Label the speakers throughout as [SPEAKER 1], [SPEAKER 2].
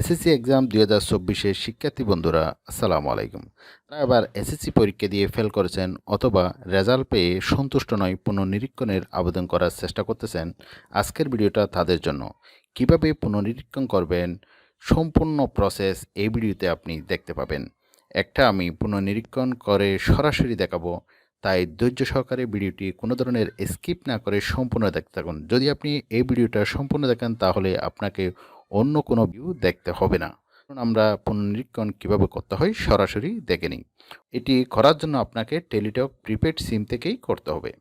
[SPEAKER 1] SSC exam দুই হাজার চব্বিশের শিক্ষার্থী বন্ধুরা, আসসালামু আলাইকুম। তারা আবার এসএসসি পরীক্ষা দিয়ে ফেল করেছেন অথবা রেজাল্ট পেয়ে সন্তুষ্ট নয়, পুনর্নিরীক্ষণের আবেদন করার চেষ্টা করতেছেন আজকের ভিডিওটা তাদের জন্য। কীভাবে পুনর্নিরীক্ষণ করবেন, সম্পূর্ণ প্রসেস এই ভিডিওতে আপনি দেখতে পাবেন। একটা আমি পুনর্নিরীক্ষণ করে সরাসরি দেখাবো, তাই ধৈর্য সহকারে ভিডিওটি কোনো ধরনের স্কিপ না করে সম্পূর্ণ দেখতে থাকুন। যদি আপনি এই ভিডিওটা সম্পূর্ণ দেখেন, তাহলে আপনাকে অন্য কোনো ভিউ দেখতে হবে না। আমরা পুনর্নিরীক্ষণ কীভাবে করতে হয় সরাসরি দেখে নিই। এটি করার জন্য আপনাকে টেলিটক প্রিপেড সিম থেকেই করতে হবে।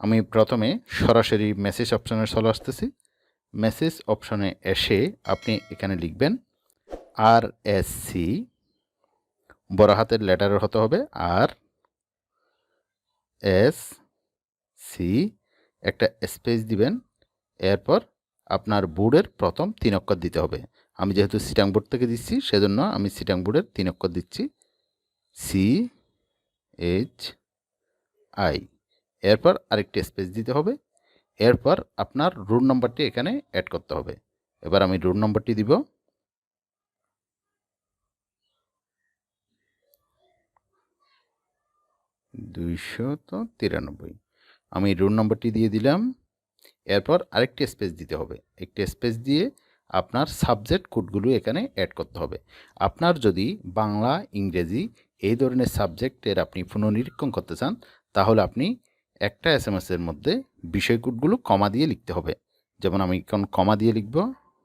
[SPEAKER 1] আমি প্রথমে সরাসরি মেসেজ অপশনে চলে আসতেছি। মেসেজ অপশানে এসে আপনি এখানে লিখবেন আর এস সি বড় হাতের লেটারের হতে হবে। আর এস সি একটা স্পেস দিবেন। এরপর আপনার বোর্ডের প্রথম তিন অক্ষর দিতে হবে। আমি যেহেতু সিটাং বোর্ড থেকে দিচ্ছি, সেজন্য আমি সিটাং বোর্ডের তিন অক্ষর দিচ্ছি। সি এইচ আই এরপর আরেকটি স্পেস দিতে হবে। এরপর আপনার রুট নম্বরটি এখানে অ্যাড করতে হবে। এবার আমি রুট নম্বরটি দিব। দুইশত তিরানব্বই। আমি রুট নম্বরটি দিয়ে দিলাম। এরপর আরেকটি স্পেস দিতে হবে। একটি স্পেস দিয়ে আপনার সাবজেক্ট কোডগুলো এখানে অ্যাড করতে হবে। আপনার যদি বাংলা, ইংরেজি এই ধরনের সাবজেক্টের আপনি পুনর্নিরীক্ষণ করতে চান, তাহলে আপনি একটা এস এম এসের মধ্যে বিষয় কোডগুলো কমা দিয়ে লিখতে হবে। যেমন আমি এখন কমা দিয়ে লিখব,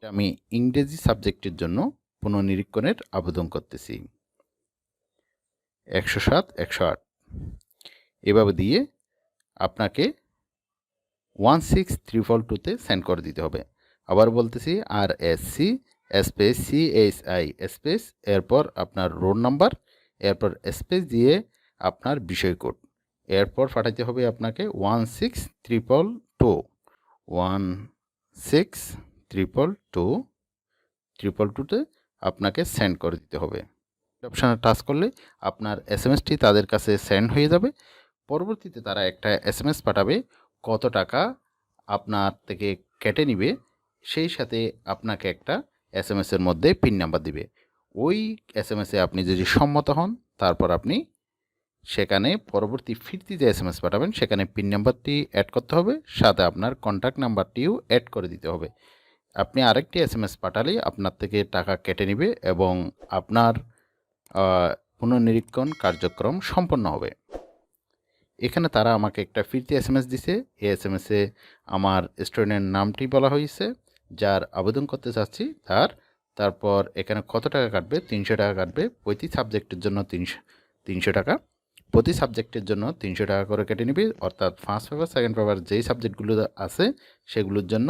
[SPEAKER 1] আমি ইংরেজি সাবজেক্টের জন্য পুনর্নিরীক্ষণের আবেদন করতেছি। একশো সাত, একশো আট। এভাবে দিয়ে আপনাকে ওয়ান সিক্স ট্রিপল টুতে সেন্ড করে দিতে হবে। আবার বলতেছি R S C space C H I space এরপর আপনার রোড নাম্বার এরপর স্পেস দিয়ে আপনার বিষয় কোড এরপর পাঠাতে হবে আপনাকে one six triple two one six triple two triple টুতে আপনাকে সেন্ড করে দিতে হবে। অপশানে টাচ করলে আপনার এস এম এসটি তাদের কাছে সেন্ড হয়ে যাবে। পরবর্তীতে তারা একটা এস এম এস পাঠাবে কত টাকা আপনার থেকে কেটে নিবে, সেই সাথে আপনাকে একটা এস এম এসের মধ্যে পিন নাম্বার দিবে। ওই এস এম এসে আপনি যদি সম্মত হন, তারপর আপনি সেখানে পরবর্তী ফিরতি যে এস এম এস পাঠাবেন, সেখানে পিন নাম্বারটি অ্যাড করতে হবে, সাথে আপনার কন্ট্যাক্ট নাম্বারটিও অ্যাড করে দিতে হবে। আপনি আরেকটি এস এম এস পাঠালেই আপনার থেকে টাকা কেটে নেবে এবং আপনার পুনর্নিরীক্ষণ কার্যক্রম সম্পন্ন হবে। এখানে তারা আমাকে একটা ফিরতি এস এম এস দিছে। এই এস এম এসে আমার স্টুডেন্টের নামটি বলা হয়েছে, যার আবেদন করতে চাচ্ছি তার। তারপর এখানে কত টাকা কাটবে? তিনশো টাকা কাটবে। প্রতি সাবজেক্টের জন্য তিনশো তিনশো টাকা। প্রতি সাবজেক্টের জন্য তিনশো টাকা করে কেটে নিবি। অর্থাৎ ফার্স্ট পেপার সেকেন্ড পেপার যেই সাবজেক্টগুলো আছে, সেগুলোর জন্য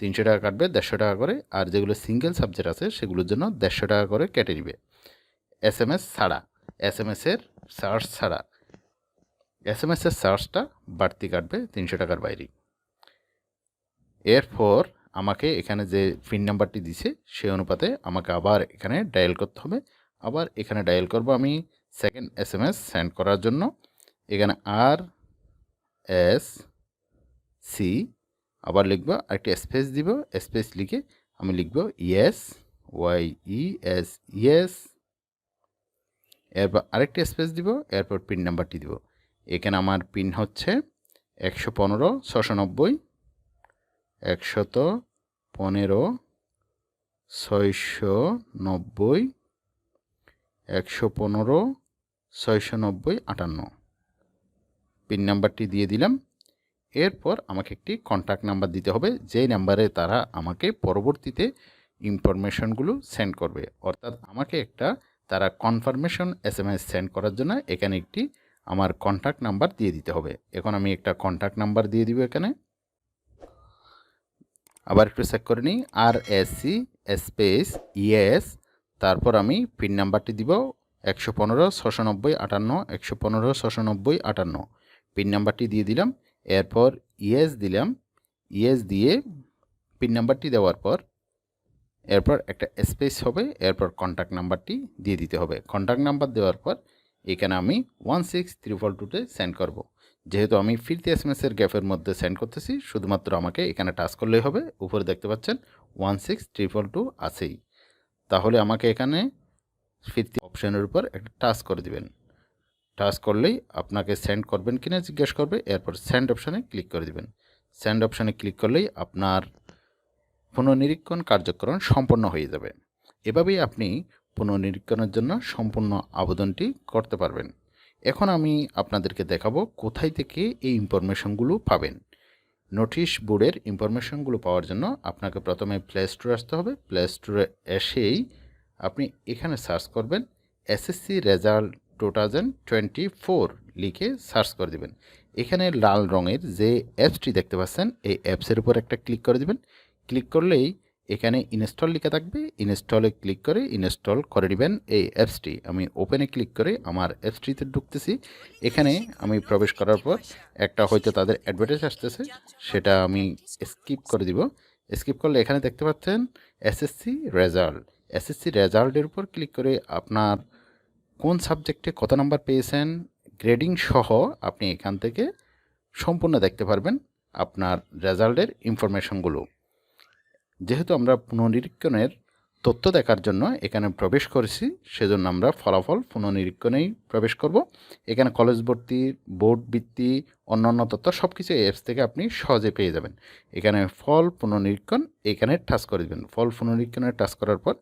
[SPEAKER 1] তিনশো টাকা কাটবে, দেড়শো টাকা করে। আর যেগুলো সিঙ্গেল সাবজেক্ট আছে, সেগুলোর জন্য দেড়শো টাকা করে কেটে নিবে। এস এম এস ছাড়া এস এম এসের সার্চ ছাড়া। এস এম এসের চার্জটা বাড়তি কাটবে তিনশো টাকার বাইরেই। এরপর আমাকে এখানে যে পিন নাম্বারটি দিছে, সেই অনুপাতে আমাকে আবার এখানে ডায়াল করতে হবে। আবার এখানে ডায়াল করব আমি second S M S send করার জন্য। এখানে আর এস সি আবার লিখব, আরেকটি স্পেস দিব স্পেস লিখে আমি লিখব yes Y E S yes এরপর আরেকটি স্পেস দিব, এরপর পিন নাম্বারটি দিব। এখানে আমার পিন হচ্ছে একশো পনেরো, ছশো নব্বই, একশত পনেরো, ছয়শো নব্বই, একশো পনেরো, ছয়শো নব্বই, আটান্ন। পিন নাম্বারটি দিয়ে দিলাম। এরপর আমাকে একটি কন্ট্যাক্ট নাম্বার দিতে হবে। যেই নাম্বারে তারা আমাকে পরবর্তীতে ইনফরমেশনগুলো সেন্ড করবে। অর্থাৎ আমাকে একটা তারা confirmation S M S send করার জন্য এখানে একটি আমার কন্ট্যাক্ট নাম্বার দিয়ে দিতে হবে। এখন আমি একটা কন্ট্যাক্ট নাম্বার দিয়ে দিব এখানে। আবার একটু চেক করে নিই। R S C space E S তারপর আমি পিন নাম্বারটি দিব একশো পনেরো, ছশো নব্বই, আটান্ন, একশো পনেরো, ছশো নব্বই, আটান্ন। পিন নাম্বারটি দিয়ে দিলাম। এরপর ইএস দিলাম। ইএস দিয়ে পিন নাম্বারটি দেওয়ার পর এরপর একটা স্পেস হবে। এরপর কন্ট্যাক্ট নাম্বারটি দিয়ে দিতে হবে। কন্ট্যাক্ট নাম্বার দেওয়ার পর এখানে আমি ওয়ান সিক্স ত্রিপল টুতে সেন্ড করব। যেহেতু আমি ফিরতি এস এম এসের গ্যাপের মধ্যে সেন্ড করতেছি, শুধুমাত্র আমাকে এখানে টাচ করলেই হবে। উপরে দেখতে পাচ্ছেন ওয়ান সিক্স ট্রিপল টু আছেই। তাহলে আমাকে এখানে ফিরতি অপশানের উপর একটা টাচ করে দিবেন। টাচ করলেই আপনাকে সেন্ড করবেন কিনা জিজ্ঞেস করবে, এরপর সেন্ড অপশানে ক্লিক করে দিবেন। সেন্ড অপশানে ক্লিক করলেই আপনার পুনর্নিরীক্ষণ কার্যক্রম সম্পন্ন হয়ে যাবে। এভাবেই আপনি পুনর্নিরীক্ষণের জন্য সম্পূর্ণ আবেদনটি করতে পারবেন। এখন আমি আপনাদেরকে দেখাবো কোথায় থেকে এই ইনফরমেশনগুলো পাবেন। নোটিশ বোর্ডের ইনফরমেশনগুলো পাওয়ার জন্য আপনাকে প্রথমে প্লে স্টোরে আসতে হবে। প্লে স্টোরে এসেই আপনি এখানে সার্চ করবেন SSC result two thousand twenty four লিখে সার্চ করে দেবেন। এখানে লাল রঙের যে অ্যাপসটি দেখতে পাচ্ছেন, এই অ্যাপসের উপর একটা ক্লিক করে দেবেন। ক্লিক করলেই এখানে ইনস্টল লেখা থাকবে ইনস্টলে ক্লিক করে ইনস্টল করে নেবেন এই অ্যাপসটি আমি ওপেনে ক্লিক করে আমার অ্যাপসটিতে ঢুকতেছি। এখানে আমি প্রবেশ করার পর একটা হয়তো তাদের অ্যাডভার্টাইজ আসতেছে, সেটা আমি স্কিপ করে দিব। স্কিপ করলে এখানে দেখতে পাচ্ছেন এসএসসি রেজাল্ট এসএসসি রেজাল্টের উপর ক্লিক করে আপনার কোন সাবজেক্টে কত নাম্বার পেয়েছেন গ্রেডিং সহ আপনি এখান থেকে সম্পূর্ণ দেখতে পারবেন আপনার রেজাল্টের ইনফরমেশনগুলো যেহেতু আমরা পুনর্নিরীক্ষণের তথ্য দেখার জন্য এখানে প্রবেশ করেছি, সেজন্য আমরা ফলাফল পুনর্নিরীক্ষণেই প্রবেশ করব। এখানে কলেজ ভর্তি বোর্ড বৃত্তি অন্যান্য তথ্য সব কিছু অ্যাপস থেকে আপনি সহজে পেয়ে যাবেন। এখানে ফল পুনর্নিরীক্ষণ, এখানে টাচ করে দেবেন। ফল পুনর্নিরীক্ষণে টাচ করার পর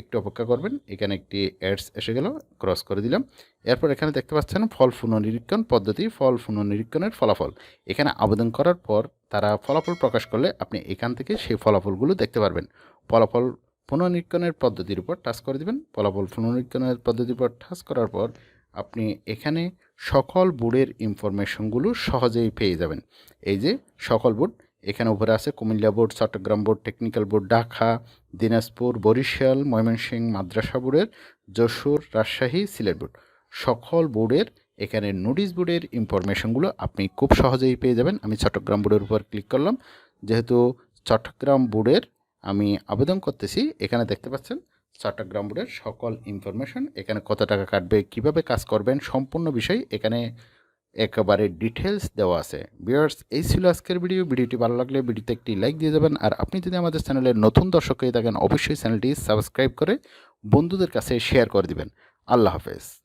[SPEAKER 1] একটু অপেক্ষা করবেন। এখানে একটি অ্যাডস এসে গেল, ক্রস করে দিলাম। এরপর এখানে দেখতে পাচ্ছেন ফল পুনর্নিরীক্ষণ পদ্ধতি, ফল পুনর্নিরীক্ষণের ফলাফল। এখানে আবেদন করার পর তারা ফলাফল প্রকাশ করলে আপনি এখান থেকে সেই ফলাফলগুলো দেখতে পারবেন। ফলাফল পুনর্নিরীক্ষণের পদ্ধতির উপর টাচ করে দেবেন। ফলাফল পুনর্নিরীক্ষণের পদ্ধতির উপর টাচ করার পর আপনি এখানে সকল বোর্ডের ইনফরমেশনগুলো সহজেই পেয়ে যাবেন। এই যে সকল বোর্ড এখানে উপরে আছে Comilla board, Chittagong board technical board, Dhaka, Dinajpur, Barisal, Mymensingh, মাদ্রাসা বোর্ডের, যশোর, রাজশাহী, সিলেট বোর্ড। সকল বোর্ডের এখানে নোটিশ বোর্ডের ইনফরমেশনগুলো আপনি খুব সহজেই পেয়ে যাবেন। আমি চট্টগ্রাম বোর্ডের উপর ক্লিক করলাম। যেহেতু চট্টগ্রাম বোর্ডের আমি আবেদন করতেছি, এখানে দেখতে পাচ্ছেন চট্টগ্রাম বোর্ডের সকল ইনফরমেশন এখানে কত টাকা কাটবে, কীভাবে কাজ করবেন, সম্পূর্ণ বিষয় এখানে একেবারে ডিটেলস দেওয়া আছে। বিয়ার্স এই ছিল আজকের ভিডিও ভিডিওটি ভালো লাগলে ভিডিওতে একটি লাইক দিয়ে যাবেন। আর আপনি যদি আমাদের চ্যানেলের নতুন দর্শক হয়ে থাকেন, অবশ্যই চ্যানেলটি সাবস্ক্রাইব করে বন্ধুদের কাছে শেয়ার করে দিবেন। আল্লাহ হাফেজ।